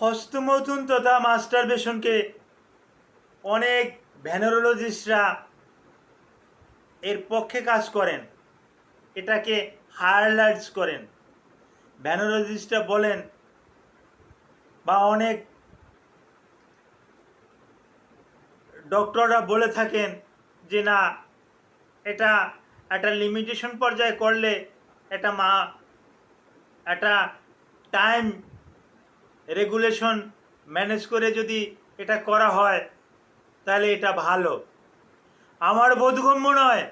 হস্তমৈথুন তথা মাস্টার মাস্টারবেশনকে অনেক ভ্যানোরোলজিস্টরা এর পক্ষে কাজ করেন। এটাকে হাইলাইটস করেন। ভ্যানোরোলজিস্টরা বলেন, বা অনেক ডক্টররা বলে থাকেন যে, না, এটা একটা লিমিটেশন পর্যায়ে করলে এটা মা, একটা টাইম রেগুলেশন ম্যানেজ করে যদি এটা করা হয়, তাহলে এটা ভালো। আমার বোধগম্য নয়,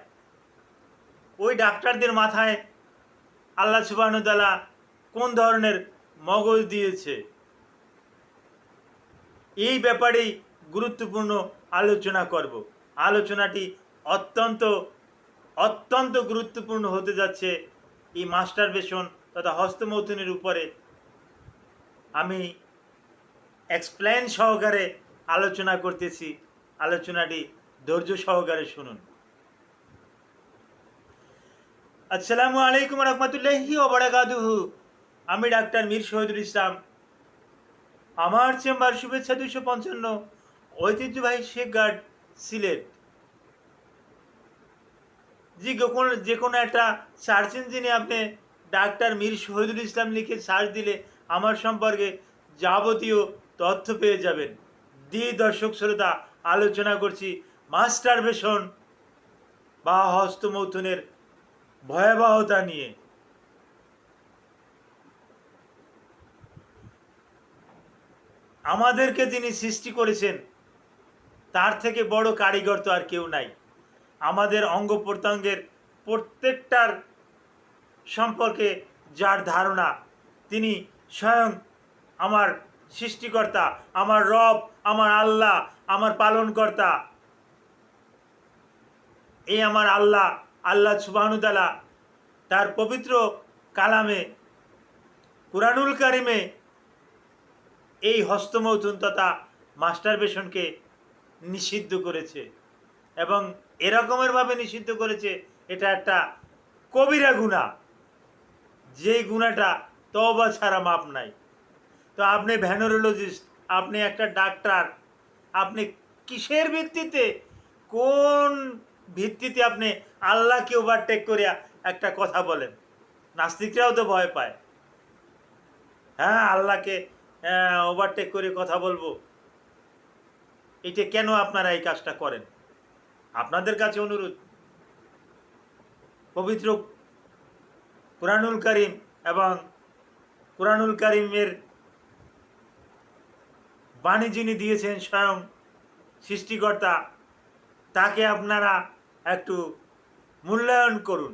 ওই ডাক্তারদের মাথায় আল্লাহ সুবাহতালা কোন ধরনের মগজ দিয়েছে? এই ব্যাপারেই গুরুত্বপূর্ণ আলোচনা করব। আলোচনাটি অত্যন্ত অত্যন্ত গুরুত্বপূর্ণ হতে যাচ্ছে এই মাস্টার বেশন তথা হস্তমৈথুনের উপরে আমি এক্সপ্লেন সহকারে আলোচনা করতেছি। আলোচনাটি ধৈর্য সহকারে শুনুন। আসসালামু আলাইকুম রহমতুল্লাহি ওবরাকাতুহু আমি ডাক্তার মীর শহীদুল ইসলাম। আমার চেম্বার শুভেচ্ছা দুশো পঞ্চান্ন, ঐতিহ্যবাহী শেখ গার্ড, সিলেট। যে কোনো যে কোনো একটা সার্চ ইঞ্জিনে আপনি ডাক্তার মীর শহীদুল ইসলাম লিখে সার্চ দিলে আমার সম্পর্কে যাবতীয় তথ্য পেয়ে যাবেন। দি দর্শক শ্রোতা, আলোচনা করছি মাস্টারবেশন বা হস্তমৈথুনের ভয়াবহতা নিয়ে। আমাদেরকে যিনি সৃষ্টি করেছেন, তার থেকে বড় কারিগর তো আর কেউ নাই। আমাদের অঙ্গ প্রত্যঙ্গের প্রত্যেকটার সম্পর্কে যার ধারণা, তিনি স্বয়ং আমার সৃষ্টিকর্তা, আমার রব, আমার আল্লাহ, আমার পালনকর্তা। এই আমার আল্লাহ আল্লাহ সুবাহনুদালা তার পবিত্র কালামে কুরানুল কারিমে এই হস্তমৈথুন তথা মাস্টারবেশনকে নিষিদ্ধ করেছে এবং এরকমেরভাবে নিষিদ্ধ করেছে, এটা একটা কবিরা গুণা যেই গুণাটা তবা ছাড়া মাপ নাই। তো আপনি ভ্যানোরোলজিস্ট, আপনি একটা ডাক্তার, আপনি কিসের ভিত্তিতে, কোন ভিত্তিতে আপনি আল্লাহকে ওভারটেক করিয়া একটা কথা বলেন? নাস্তিকরাও তো ভয় পায়। হ্যাঁ আল্লাহকে ওভারটেক করে কথা বলব। এটা কেন আপনারা এই কাজটা করেন? আপনাদের কাছে অনুরোধ। পবিত্র কুরআনুল করিম এবং কুরআনুল করিমের বাণী যিনি দিয়েছেন স্বয়ং সৃষ্টিকর্তা, তাকে আপনারা একটু মূল্যায়ন করুন।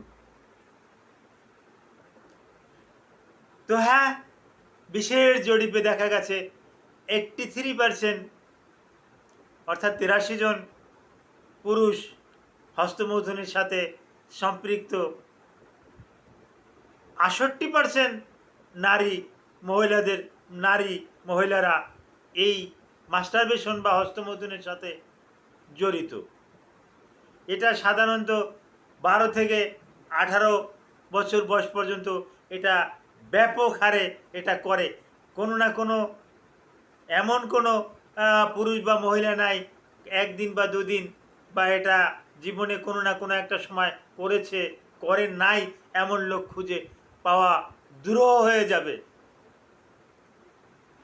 তো হ্যাঁ বিশেষ জরিপে দেখা গেছে এইট্টি থ্রি পার্সেন্ট অর্থাৎ তিরাশি জন পুরুষ হস্তমৈথুনের সাথে সম্পৃক্ত। আষট্টি পার্সেন্ট নারী, মহিলাদের নারী, মহিলারা এই মাস্টারবেশন বা হস্তমৈথুনের সাথে জড়িত। এটা সাধারণত বারো থেকে আঠারো বছর বয়স পর্যন্ত এটা ব্যাপক হারে এটা করে। কোনো না কোনো এমন কোনো পুরুষ বা মহিলা নাই, একদিন বা দুদিন বা এটা জীবনে কোনো না কোনো একটা সময় করেছে, করে নাই, এমন লোক খুঁজে পাওয়া দুরূহ হয়ে যাবে।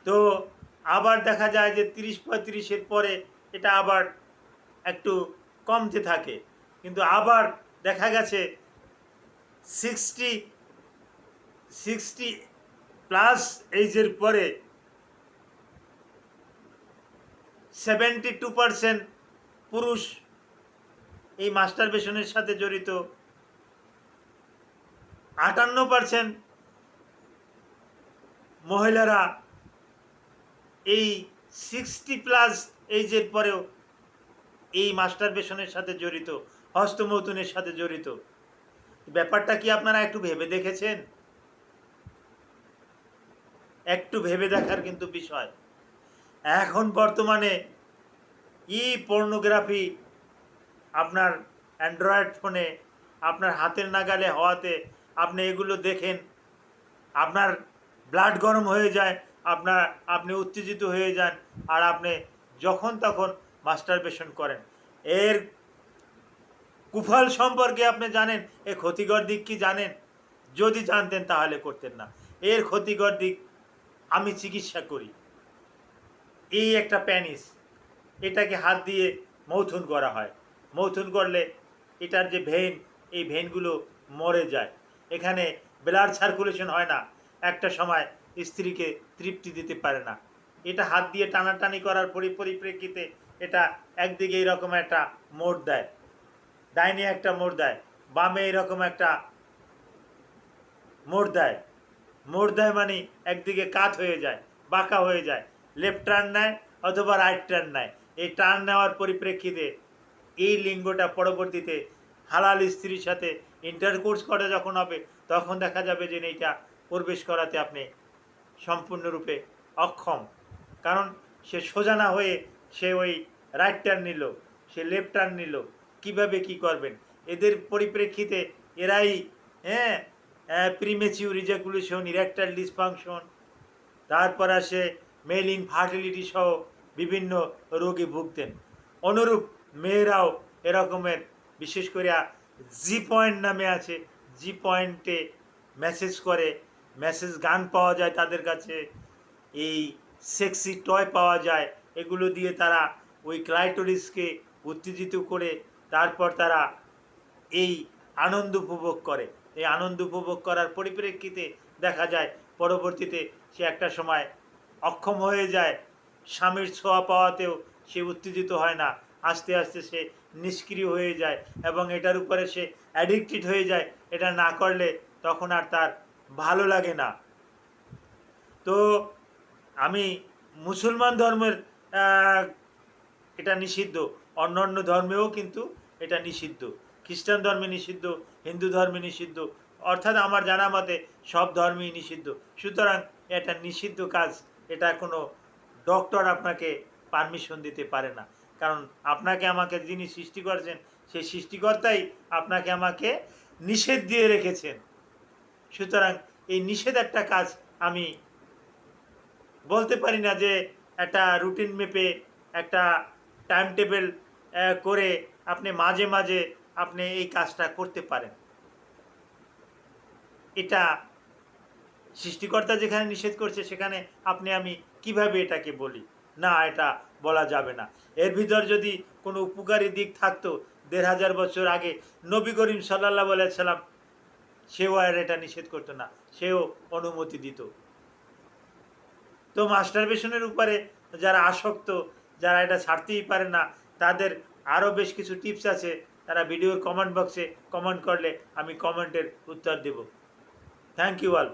তো আবার দেখা যায় যে তিরিশ পঁয়ত্রিশের পরে এটা আবার একটু কমতে থাকে। কিন্তু আবার দেখা গেছে সিক্সটি সিক্সটি প্লাস এইজের পরে সেভেন্টি টু পারসেন্ট পুরুষ এই মাস্টারবেশনের সাথে জড়িত। আটান্ন পারসেন্ট মহিলারা এই সিক্সটি প্লাস এইজের পরেও এই মাস্টার মাস্টারবেশনের সাথে জড়িত, হস্তমৈথুনের সাথে জড়িত। ব্যাপারটা কি আপনারা একটু ভেবে দেখেছেন? একটু ভেবে দেখার কিন্তু বিষয়। এখন বর্তমানে ই পর্নোগ্রাফি আপনার অ্যান্ড্রয়েড ফোনে আপনার হাতের নাগালে হওয়াতে আপনি এগুলো দেখেন, আপনার ব্লাড গরম হয়ে যায়, আপনার, আপনি উত্তেজিত হয়ে যান, আর আপনি যখন তখন মাস্টারবেশন করেন। এর কুফল সম্পর্কে আপনি জানেন এর ক্ষতিকর দিক কি জানেন? যদি জানতেন তাহলে করতেন না। এর ক্ষতিকর দিক, আমি চিকিৎসা করি। এই একটা প্যানিস এটাকে হাত দিয়ে মৌথুন করা হয়। মৌথুন করলে এটার যে ভেন এই ভেনগুলো মরে যায়। এখানে ব্লাড সার্কুলেশন হয় না। একটা সময় স্ত্রীকে তৃপ্তি দিতে পারে না। এটা হাত দিয়ে টানাটানি করার পরি- পরিপ্রেক্ষিতে এটা একদিকে এইরকম একটা মোড় দেয়, ডাইনে একটা মোড় দেয়, বামে এরকম একটা মোড় দেয়। মোড় দেয় মানে একদিকে কাত হয়ে যায়, বাঁকা হয়ে যায়, লেফট টার্ন নেয় অথবা রাইট টার্ন নেয়। এই টার্ন নেওয়ার পরিপ্রেক্ষিতে এই লিঙ্গটা পরবর্তীতে হালাল স্ত্রীর সাথে ইন্টারকোর্স করা যখন হবে, তখন দেখা যাবে যে এইটা প্রবেশ করাতে আপনি সম্পূর্ণরূপে অক্ষম। কারণ সে সোজা না হয়ে সে ওই রাইট টার্ন নিল, সে লেফট টার্ন নিল, কীভাবে কি করবেন? এদের পরিপ্রেক্ষিতে এরাই হ্যাঁ প্রিমেচিউর ইজাকুলেশন ইরেকটাইল ডিসফাংশন তারপর আসে মেল ইনফার্টিলিটি সহ বিভিন্ন রোগে ভুগতেন। অনুরূপ মেয়েরাও এরকমের বিশেষ করে জি পয়েন্ট নামে আছে জি পয়েন্টে মেসেজ করে মেসেজ গান পাওয়া যায় তাদের কাছে, এই সেক্সি টয় পাওয়া যায়, এগুলো দিয়ে তারা ওই ক্লাইটোরিসকে উত্তেজিত করে তারপর তারা এই আনন্দ উপভোগ করে। এই আনন্দ উপভোগ করার পরিপ্রেক্ষিতে দেখা যায়, পরবর্তীতে সে একটা সময় অক্ষম হয়ে যায়, স্বামীর ছোঁয়া পাওয়াতেও সে উত্তেজিত হয় না, আস্তে আস্তে সে নিষ্ক্রিয় হয়ে যায় এবং এটার উপরে সে অ্যাডিক্টেড হয়ে যায়, এটা না করলে তখন আর তার ভালো লাগে না। তো আমি মুসলমান ধর্মের এটা নিষিদ্ধ। অন্য অন্য ধর্মেও কিন্তু এটা নিষিদ্ধ। খ্রিস্টান ধর্মে নিষিদ্ধ, হিন্দু ধর্মে নিষিদ্ধ। অর্থাৎ আমার জানা মতে সব ধর্মেই নিষিদ্ধ। সুতরাং এটা নিষিদ্ধ কাজ, এটা কোনো ডক্টর আপনাকে পারমিশন দিতে পারে না। কারণ আপনাকে আমাকে যিনি সৃষ্টি করেছেন, সেই সৃষ্টিকর্তাই আপনাকে আমাকে নিষেধ দিয়ে রেখেছেন। সুতরাং এই নিষেধ একটা কাজ আমি বলতে পারি না যে একটা রুটিন মেপে একটা টাইম টেবিল করে আপনি মাঝে মাঝে আপনি এই কাজটা করতে পারেন। এটা সৃষ্টিকর্তা যেখানে নিষেধ করছে সেখানে আপনি আমি কীভাবে এটাকে বলি? না, এটা বলা যাবে না। এর ভিতর যদি কোনো উপকারী দিক থাকতো, দেড় হাজার বছর আগে নবী করিম সাল্লাহ সাল্লাম সেও আর এটা নিষেধ করতো না, সেও অনুমতি দিত। তো মাস্টার বেশনের উপরে যারা আসক্ত, যারা এটা ছাড়তেই পারে না, তাদের আরও বেশ কিছু টিপস আছে, তারা ভিডিওর কমেন্ট বক্সে কমেন্ট করলে আমি কমেন্টের উত্তর দেব। Thank you all